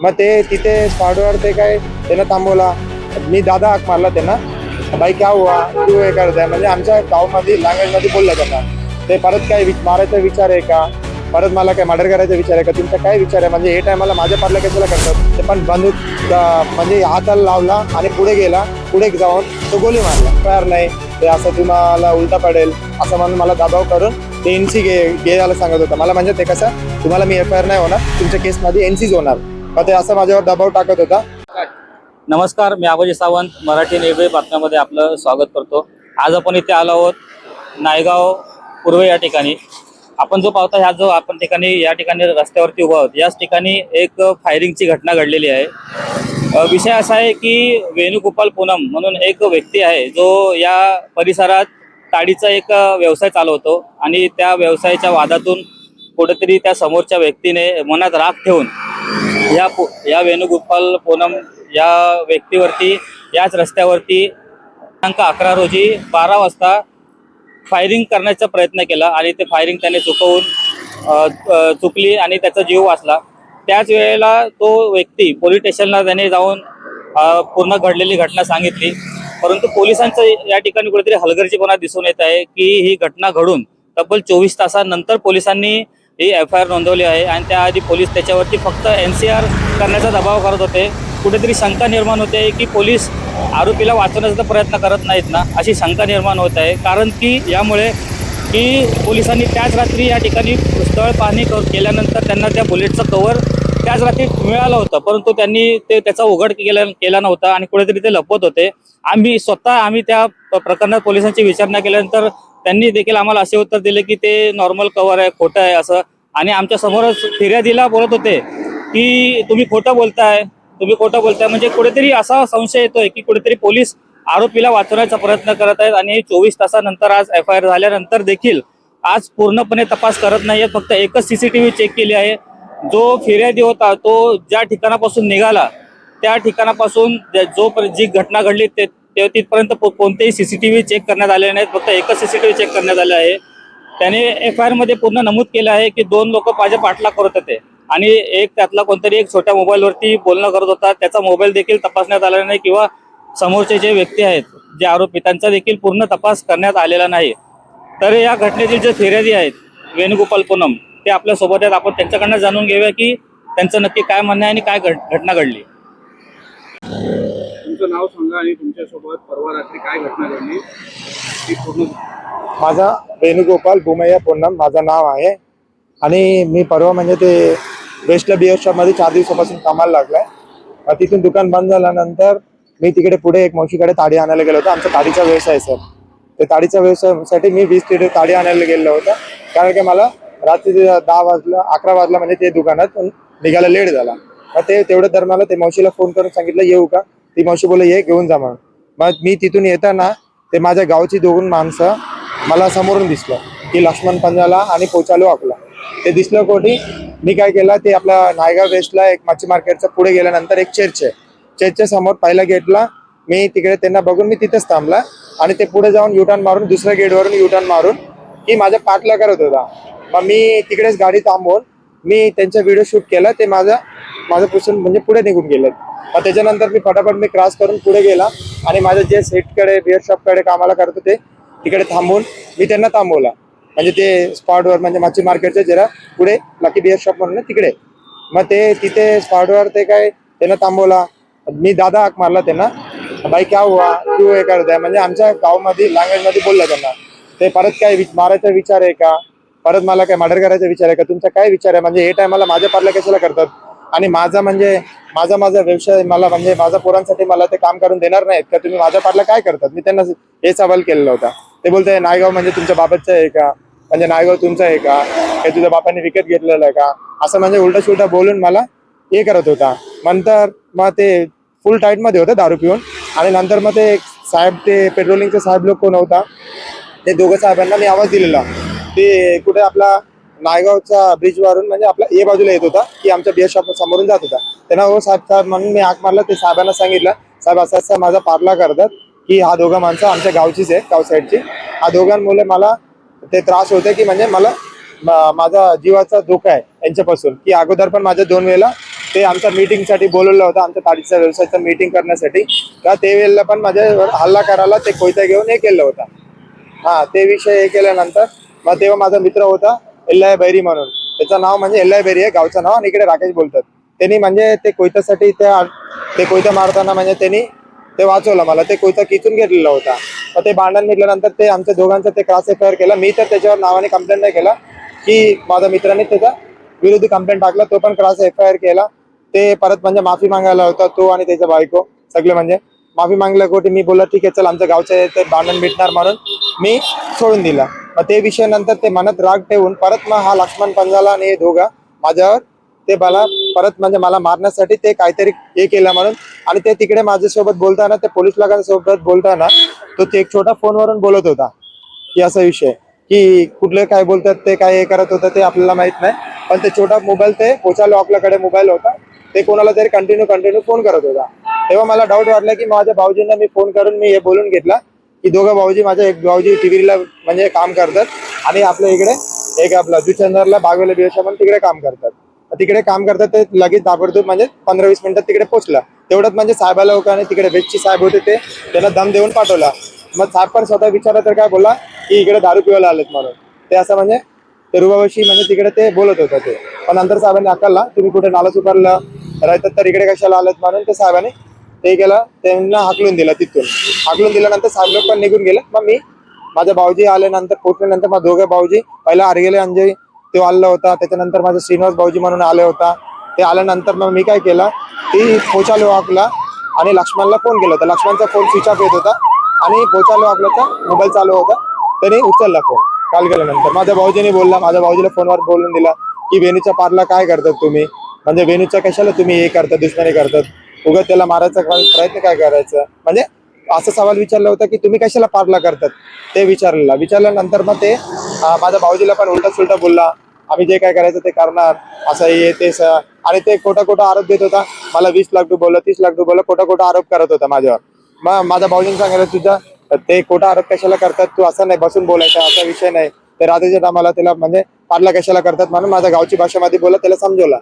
मग ते तिथे स्पॉटवर ते काय त्यांना थांबवला. मी दादा हाक मारला त्यांना. बाई क्या हुआ? तू हे करत आहे. म्हणजे आमच्या गावमध्ये लँग्वेजमध्ये बोलला त्यांना ते परत काय मारायचा विचार आहे का? परत मला काय मर्डर करायचा विचार आहे का? तुमचा काय विचार आहे? म्हणजे हे टायमाला माझ्या पारला कशाला करतात? ते पण बंदूक म्हणजे हाताला लावला आणि पुढे गेला. पुढे जाऊन तो गोली मारला. तयार नाही. ते असं तुम्हाला उलटा पडेल. असं म्हणून मला दबाव करून ते एनसी घे घ्यायला सांगत होता. मला म्हणजे ते कसं? तुम्हाला मी एफ आय आर नाही होणार. तुमच्या केसमध्ये एनसीच होणार. मग ते असं माझ्यावर दबाव टाकत होता. नमस्कार मी आबाजी सावंत मराठी निर्भय बातम्यामध्ये आपलं स्वागत करतो. आज आपण इथे आलो आहोत नायगाव पूर्व या ठिकाणी. आपण जो पाहता ह्या जो आपण ठिकाणी या ठिकाणी रस्त्यावरती उभा आहोत याच ठिकाणी एक फायरिंगची घटना घडलेली आहे. विषय असा आहे की वेणुगोपाल पूनम म्हणून एक व्यक्ती आहे जो या परिसरात ताडीचा एक व्यवसाय चालवतो आणि त्या व्यवसायाच्या वादातून कुठेतरी त्या समोरच्या व्यक्तीने मनात राग ठेवून या या वेणुगोपाल पूनम या व्यक्तीवरती याच रस्त्यावरती दिनांक अकरा रोजी बारा वाजता फायरिंग करण्याचा प्रयत्न केला आणि ते फायरिंग त्याने चुकवून चुकली आणि त्याचा जीव वाचला. त्याच वेळेला तो व्यक्ती पोलीस स्टेशनला त्याने जाऊन पूर्ण घडलेली घटना सांगितली. परंतु पोलिसांचं या ठिकाणी कुठेतरी हलगर्जीपणा दिसून येत आहे की ही घटना घडून तब्बल चोवीस तासानंतर पोलिसांनी ही एफ आय आर नोंदवली आहे आणि त्याआधी पोलीस त्याच्यावरती फक्त एन सी आर करण्याचा दबाव करत होते. कुठेतरी शंका निर्माण होते की पोलीस आरोपीला वाचवण्याचा प्रयत्न करत नाहीत ना अशी शंका निर्माण होत आहे. कारण की यामुळे की पोलिसांनी त्याच रात्री या ठिकाणी स्थळ पाहणी क- केल्यानंतर त्यांना त्या बुलेटचं कवर त्याच रात्री मिळालं होतं. परंतु त्यांनी ते त्याचा उघड केला केला नव्हता आणि कुठेतरी ते लपवत होते. आम्ही स्वतः आम्ही त्या प्रकरणात पोलिसांची विचारणा केल्यानंतर त्यांनी देखील आम्हाला असे उत्तर दिले की ते नॉर्मल कवर आहे खोटं आहे असं. आणि आमच्या समोरच फिर्यादीला बोलत होते की तुम्ही खोटं बोलताय तुम्ही खोटं बोलताय. म्हणजे कुठेतरी असा संशय येतोय की कुठेतरी पोलीस आरोपीला वाचवण्याचा प्रयत्न करत आहेत आणि चोवीस तासानंतर आज एफ आय आर झाल्यानंतर देखील आज पूर्णपणे तपास करत नाहीये फक्त एकच सीसीटीव्ही चेक केली आहे. जो फिर्यादी होता तो ज्या ठिकाणापासून निघाला त्या ठिकाणापासून ज्या- जो जी घटना घडली ते तेव्हा तिथपर्यंत को- कोणतेही सीसीटीव्ही चेक करण्यात आले नाहीत. फक्त एकच सीसीटीव्ही चेक करण्यात आले आहे. त्याने एफ आय आरमध्ये पूर्ण नमूद केलं आहे की दोन लोक माझ्या पाठला करत होते. आणि एक त्यातला कोणतरी एक छोट्या मोबाईलवरती बोलणं करत होता. त्याचा मोबाईल देखील तपासण्यात आला नाही किंवा समोरचे जे व्यक्ती आहेत जे आरोपी त्यांचा देखील पूर्ण तपास करण्यात आलेला नाही. तर या घटनेतील जे फिर्यादी आहेत वेणुगोपाल पूनम ते आपल्यासोबत आहेत. आपण त्यांच्याकडनं जाणून घेऊया की त्यांचं नक्की काय म्हणणं आहे आणि काय घट- घटना घडली. तुमचं नाव सांगा आणि तुमच्यासोबत परवा रात्री काय घटना घडली? ती पूर्ण माझा वेणुगोपाल भूमय्या पूनम माझं नाव आहे. आणि मी परवा म्हणजे ते वेस्टला बिअर शॉपमध्ये चार दिवसापासून कामाला लागलाय. मग तिथून दुकान बंद झाल्यानंतर मी तिकडे पुढे एक मावशीकडे ताडी आणायला गेलो होतो. आमचा ताडीचा व्यवसाय आहे सर. ते ताडीच्या व्यवसायासाठी मी वीस लिटर ताडी आणायला गेलो होतो. कारण की मला रात्री दहा वाजला अकरा वाजला म्हणजे ते दुकानात निघायला लेट झाला. मग ते तेवढ्या दरम्यान ते मावशीला फोन करून सांगितलं येऊ का? ती मावशी बोल ये घेऊन जा म्हणून मग मी तिथून येताना ते माझ्या गावची दोन माणसं मला समोरून दिसलं की लक्ष्मण पंजाला आणि पोचालो आपला. ते दिसलं कोणी मी काय केलं ते आपल्या नायगाव वेस्टला एक मच्छी मार्केटच्या पुढे गेल्यानंतर एक चर्च आहे. चर्चच्या समोर पहिल्या गेटला मी तिकडे त्यांना बघून मी तिथेच थांबला आणि ते पुढे जाऊन युटर्न मारून दुसऱ्या गेटवरून युटर्न मारून की माझ्या पाठला करत होता. मग मी तिकडेच गाडी थांबवून मी त्यांचा व्हिडिओ शूट केला ते माझा माझं पुसून म्हणजे पुढे निघून गेले त्याच्यानंतर मी फटाफट मी क्रॉस करून पुढे गेला आणि माझ्या जे सेटकडे बिअर शॉपकडे कामाला करत होते तिकडे थांबून मी त्यांना थांबवला. म्हणजे ते स्पॉटवर म्हणजे मच्छी मार्केटच्या जरा पुढे लकी बिअर शॉप म्हणून तिकडे. मग ते तिथे स्पॉटवर ते काय त्यांना थांबवला. मी दादा हाक मारला त्यांना. बाई क्या हुआ? तू हे करत आहे म्हणजे आमच्या गावमध्ये लँग्वेजमध्ये बोलला त्यांना. ते परत काय मारायचा विचार आहे का? परत मला काय मर्डर करायचा विचार आहे का? तुमचा काय विचार आहे? म्हणजे हे टायमाला माझ्या पारला कशाला करतात? आणि माझा म्हणजे माझा माझा व्यवसाय मला म्हणजे माझ्या पोरांसाठी मला ते काम करून देणार नाहीत का? तुम्ही माझ्या पारला काय करतात? मी त्यांना हे सवाल केलेला होता. ते बोलते नायगाव म्हणजे तुमच्या बाबाचं आहे का? म्हणजे नायगाव तुमचं आहे का? हे तुझ्या बापाने विकत घेतलेलं आहे का? असं म्हणजे उलटा सुलटा बोलून मला हे करत होता. नंतर मग ते फुल टाईटमध्ये होतं दारू पिऊन. आणि नंतर मग ते साहेब ते पेट्रोलिंगचे साहेब लोक कोण होता? ते दोघं साहेबांना मी आवाज दिलेला. ते कुठे आपला नायगावचा ब्रिज वरून म्हणजे आपला ए बाजूला येत होता की आमच्या बिअर शॉप समोरून जात होता. त्यांना हो साहेब साहेब म्हणून मी हाक मारला ते साहेबांना सांगितलं साहेब असं असं माझा पार्ला करतात की हा दोघं माणसं आमच्या गावचीच आहे गाव साईडची हा दोघांमुळे मला ते त्रास होते की म्हणजे मला माझा जीवाचा धोका आहे यांच्यापासून की अगोदर पण माझ्या दोन वेळेला ते आमच्या मीटिंगसाठी बोलवलं होतं आमच्या ताडीच्या व्यवसायाचं मीटिंग करण्यासाठी. का ते वेळेला पण माझ्यावर हल्ला करायला ते कोयता घेऊन हे केलं होतं. हा ते विषय हे केल्यानंतर मग तेव्हा माझा मित्र होता एल्लाय बैरी म्हणून. त्याचं नाव म्हणजे एल्लाय बैरी आहे गावचं नाव आणि इकडे राकेश बोलतात. त्यांनी म्हणजे ते कोयत्यासाठी त्या ते कोयता मारताना म्हणजे त्यांनी ते वाचवलं मला. ते कोयता किचून घेतलेला होता. मग ते भांडण मिटल्यानंतर ते आमच्या दोघांचं ते क्रॉस एफ आय केला. मी तर त्याच्यावर नावाने कंप्लेंट नाही केला की माझ्या मित्राने त्याचा विरोधी कंप्लेंट टाकला. तो पण क्रॉस एफ आय आर केला. ते परत म्हणजे माफी मागायला होता तो आणि त्याचा बायको सगळे म्हणजे. माफी मागल्या कोटी मी बोलला ठीक आहे चल आमच्या गावचे ते भांडण मिटणार म्हणून मी सोडून दिला. मग ते विषय नंतर ते मनात राग ठेवून परत मग हा लक्ष्मण पंजाला आणि हे दोघा माझ्यावर ते मला परत म्हणजे मला मारण्यासाठी ते काहीतरी हे केलं म्हणून. आणि ते तिकडे माझ्यासोबत बोलताना ते पोलीस लोकांसोबत बोलताना तो ते एक छोटा फोनवरून बोलत होता की असा विषय की कुठले काय बोलतात ते काय हे करत होतं ते आपल्याला माहीत नाही. पण ते छोटा मोबाईल ते पोचालो आपल्याकडे मोबाईल होता. ते कोणाला तरी कंटिन्यू कंटिन्यू फोन करत होता. तेव्हा मला डाऊट वाटला की माझ्या भाऊजींना मी फोन करून मी हे बोलून घेतला. की दोघं भाऊजी माझ्या एक भाऊजी टीव्हीला म्हणजे काम करतात आणि आपल्या इकडे एक आपला जुचंदरला बागवेला बिवशा पण तिकडे काम करतात. तिकडे काम करतात ते लगेच ताबडतोब म्हणजे पंधरा वीस मिनिटात तिकडे पोहोचला. तेवढ्यात म्हणजे साहेबाला लोकांनी तिकडे बेस्टची साहेब होते ते त्याला दम देऊन पाठवला. मग साहेब पण स्वतः विचारलं तर काय बोला की इकडे दारू पिवायला आलेत म्हणून. ते असं म्हणजे ते रुबावशी म्हणजे तिकडे ते बोलत होतं ते. पण नंतर साहेबांनी अकलला तुम्ही कुठे नाला सुपारला राहतात तर इकडे कशाला आलेत म्हणून ते साहेबांनी ते केलं त्यांना हाकलून दिलं तिथून. हाकलून दिल्यानंतर साहेब लोक पण निघून गेले. मग मी माझ्या भाऊजी आल्यानंतर पोचल्यानंतर मग दोघे भाऊजी पहिला आरगेले अंजय तो आला होता. त्याच्यानंतर माझा श्रीनिवास भाऊजी म्हणून आले होता. ते आल्यानंतर मग मी काय केलं ती पोचालो वाकला आणि लक्ष्मणला फोन केला होता. लक्ष्मणचा फोन स्विच ऑफ येत होता आणि पोचालो वाकलाचा मोबाईल चालू होता. त्याने उचलला फोन. काल केल्यानंतर माझ्या भाऊजीने बोलला माझ्या भाऊजीला फोनवर बोलून दिला की वेणूच्या पारला काय करतात तुम्ही? म्हणजे वेणूच्या कशाला तुम्ही हे करतात दुश्मनी करतात? उगा त्याला मारायचा प्रयत्न काय करायचा? म्हणजे असा सवाल विचारला होता की तुम्ही कशाला पारला करतात? ते विचारलेला. विचारल्यानंतर मग ते माझ्या भाऊजीला पण उलटा सुलटा बोलला. आम्ही जे काय करायचं ते करणार. असं हे ते आणि ते खोटा खोटा आरोप देत होता. मला वीस लाख डुबवलं तीस लाख डुबवलं खोटा खोटा आरोप करत होता माझ्यावर. मग माझ्या भाऊजीने सांगितलं तुझा ते खोटा आरोप कशाला करतात? तू असं नाही बसून बोलायचा असा विषय नाही. ते रात्रीच्या टायमाला त्याला म्हणजे पारला कशाला करतात म्हणून माझ्या गावची भाषेमध्ये बोला त्याला समजवला.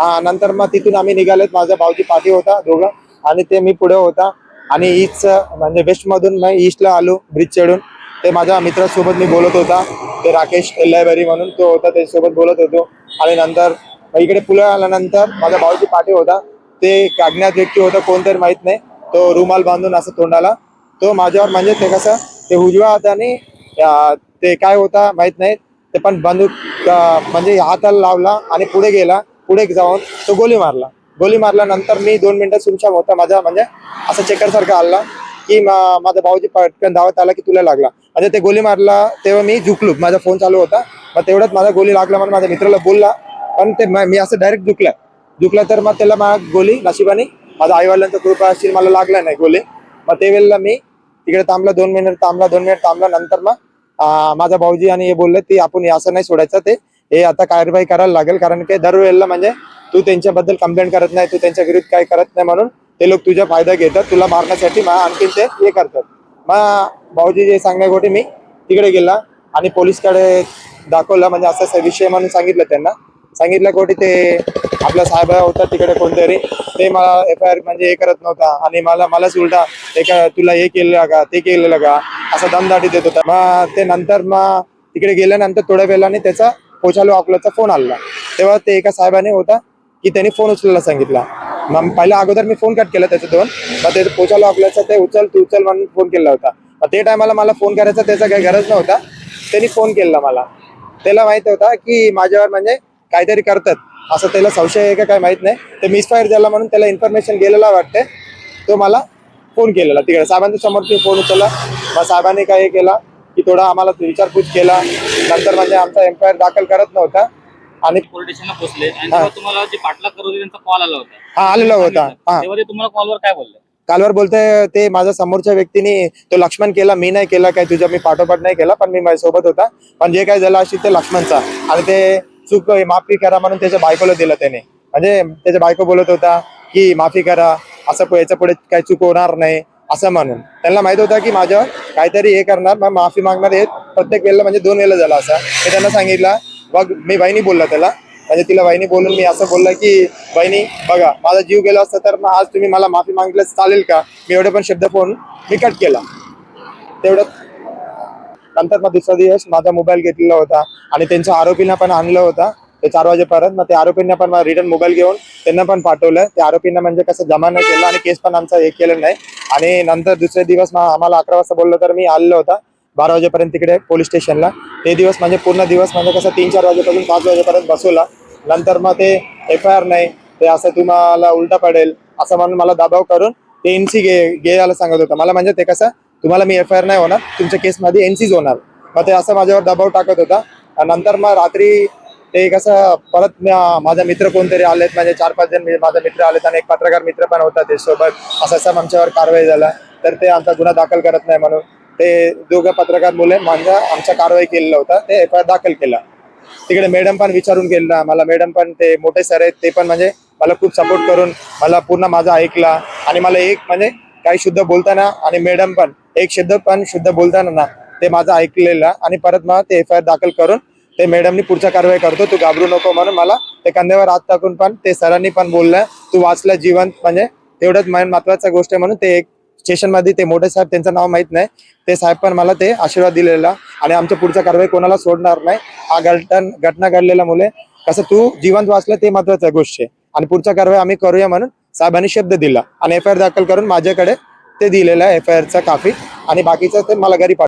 हा नंतर मग तिथून आम्ही निघालेत. माझा भाऊजी पाठी होता दोघं. आणि ते मी पुढे होता. आणि ईस्ट म्हणजे वेस्ट मधून मी ईस्टला आलो ब्रिज चढून. ते माझ्या मित्रासोबत मी बोलत होता. ते राकेश एल्लायबरी म्हणून तो होता त्याच्यासोबत बोलत होतो. आणि नंतर इकडे पुढे आल्यानंतर माझा भाऊची पाठी होता. ते काढण्यात व्यक्ती होता कोणतरी माहीत नाही. तो रुमाल बांधून असं तोंडाला. तो माझ्यावर म्हणजे ते कसं ते उजव्या हाताने आणि ते काय होता माहीत नाही. ते पण बंदूक म्हणजे हाताला लावला आणि पुढे गेला. पुढे जाऊन तो गोली मारला. गोली मारल्यानंतर मी दोन मिनिटं सुमशाम होता. माझा म्हणजे असं चेकर सारखा आला की माझा भाऊजी पटकन धावत आला की तुला लागला. म्हणजे ते गोली मारला तेव्हा मी झुकलो. माझा फोन चालू होता. मग तेवढ्यात माझा गोली लागला म्हणून माझ्या मित्राला बोलला. पण ते मी असं डायरेक्ट झुकला. झुकला तर मग त्याला मा गोली नशिबाने माझ्या आईवडिलांचा कृपा असतील मला लागला नाही गोली. मग ते वेळेला मी तिकडे थांबला दोन मिनिट थांबला दोन मिनिट थांबला. नंतर मग माझा भाऊजी आणि हे बोलले ते आपण असं नाही सोडायचं ते. हे आता कारवाई करायला लागेल कारण की दरवेळेला म्हणजे तू त्यांच्याबद्दल कंप्लेंट करत नाही तू त्यांच्या विरुद्ध काय करत नाही म्हणून ते लोक तुझा फायदा घेतात तुला मारण्यासाठी मग आणखीन ते हे करतात. मग भाऊजी जे सांगण्याकोटी मी तिकडे गेला आणि पोलीसकडे दाखवला म्हणजे असं असा विषय म्हणून सांगितलं त्यांना. सांगितलं कोटी ते आपला साहेब होता तिकडे कोणतरी ते मला एफ आय आर म्हणजे हे करत नव्हता आणि मला मलाच उलटा ते तुला हे केलेलं का ते केलेलं का असं दमदाटी देत होता. मग ते नंतर मग तिकडे गेल्यानंतर थोड्या वेळाने त्याचा पोचालो अकोलाचा फोन आला. तेव्हा ते एका साहेबाने होता की त्यांनी फोन उचलायला सांगितला. मग पहिल्या अगोदर मी फोन कट केला त्याचे दोन. मग ते पोचालो अकोल्याचा ते उचल तू उचल म्हणून फोन केला होता. मग ते टायमाला मला फोन करायचा त्याचा काही गरज नव्हता. त्यांनी फोन केला मला. त्याला माहीत होता की माझ्यावर म्हणजे काहीतरी करतात. असं त्याला संशय आहे का काय माहीत नाही. ते मिसफायर झाला म्हणून त्याला इन्फॉर्मेशन गेलेला वाटते तो मला फोन केलेला. तिकडे साहेबांच्या समोर फोन उचलला मग साहेबांनी काय हे केला की थोडा आम्हाला विचारपूस केला. नंतर म्हणजे आमचा आर दाखल करत नव्हता. आणि पोलीस स्टेशनला पोहोचले. आणि तेव्हा तुम्हाला जे पाठलाग करत होते त्यांचा कॉल आला होता. हा आलेला होता. हा. तेव्हा ते तुम्हाला कॉलवर काय बोलले? कालवर बोलतोय ते माझ्या समोरच्या व्यक्तीने तो लक्ष्मण केला मी नाही केला काय तुझ्या मी पाठोपाठ नाही केला पण मी माझ्यासोबत होता. पण जे काय झालं असेल ते लक्ष्मणचा. आणि ते चूक माफी करा म्हणून त्याच्या बायकोला दिलं त्याने. म्हणजे त्याच्या बायको बोलत होता की माफी करा. असं याच्यापुढे काही चूक होणार नाही. असं म्हणून त्यांना माहीत होता की माझं काहीतरी हे करणार मग माफी मागणार हे प्रत्येक वेळेला म्हणजे दोन वेळेला झाला असं. मी त्यांना सांगितलं बघ मी बहिणी बोलला त्याला. म्हणजे तिला वहिनी बोलून मी असं बोललं की बहिणी बघा माझा जीव गेला असता तर मग आज तुम्ही मला माफी मागितलं चालेल का? मी एवढे पण शब्द फोन मी कट केला. तेवढं. नंतर मग दुसरा दिवस माझा मोबाईल घेतलेला होता आणि त्यांच्या आरोपींना पण आणलं होता. ते चार वाजेपर्यंत. मग ते आरोपींना पण रिटर्न मोबाईल घेऊन त्यांना पण पाठवलं. त्या आरोपींना म्हणजे कसं जमा नाही केलं आणि केस पण आमचा हे केलं नाही. आणि नंतर दुसरे दिवस मग आम्हाला अकरा वाजता बोललो तर मी आलेलो होता. बारा वाजेपर्यंत तिकडे पोलीस स्टेशनला. ते दिवस म्हणजे पूर्ण दिवस म्हणजे कसं तीन चार वाजेपासून पाच वाजेपर्यंत बसवला. नंतर मग ते एफ आय आर नाही. ते असं तुम्हाला उलटा पडेल असं म्हणून मला दबाव करून ते एन सी घे घ्यायला सांगत होतं. मला म्हणजे ते कसं तुम्हाला मी एफ आय आर नाही होणार. तुमच्या केसमध्ये एन सीच होणार. मग ते असं माझ्यावर दबाव टाकत होता. नंतर मग रात्री ते कसं परत माझा मित्र कोणतरी आलेत म्हणजे चार पाच जण माझा मित्र आलेत आणि एक पत्रकार मित्र पण होता ते सोबत. असं सम आमच्यावर कारवाई झाला. तर ते आमचा गुन्हा दाखल करत नाही म्हणून. ते दोघं पत्रकार मुले माझ्या आमच्या कारवाई केलेला होता. ते एफ आय दाखल केला. तिकडे मॅडम पण विचारून गेला मला मॅडम पण ते मोठे सर आहेत ते पण म्हणजे मला खूप सपोर्ट करून मला पूर्ण माझा ऐकला. आणि मला एक म्हणजे काही शुद्ध बोलताना आणि मॅडम पण एक शुद्ध पण शुद्ध बोलताना ना ते माझं ऐकलेलं. आणि परत मला ते एफ आय आर दाखल करून ते मॅडमनी पुढच्या कारवाई करतो. तू घाबरू नको म्हणून मला ते कांद्यावर हात टाकून पण ते सरांनी पण बोललं. तू वाचलं जिवंत म्हणजे तेवढंच महत्वाचं गोष्ट आहे म्हणून ते एक स्टेशनमध्ये ते मोठे साहेब त्यांचं नाव माहीत नाही. ते साहेब पण मला ते आशीर्वाद दिलेला. आणि आमच्या पुढच्या कारवाई कोणाला सोडणार नाही. हा घटन घटना घडलेल्या मुले. कसं तू जिवंत वाचलं ते महत्वाचं गोष्ट आहे. आणि पुढच्या कारवाई आम्ही करूया म्हणून साहेबांनी शब्द दिला. आणि एफ आय आर दाखल करून माझ्याकडे ते दिलेलं आहे एफ आय आरचा काफी. आणि बाकीचं ते मला घरी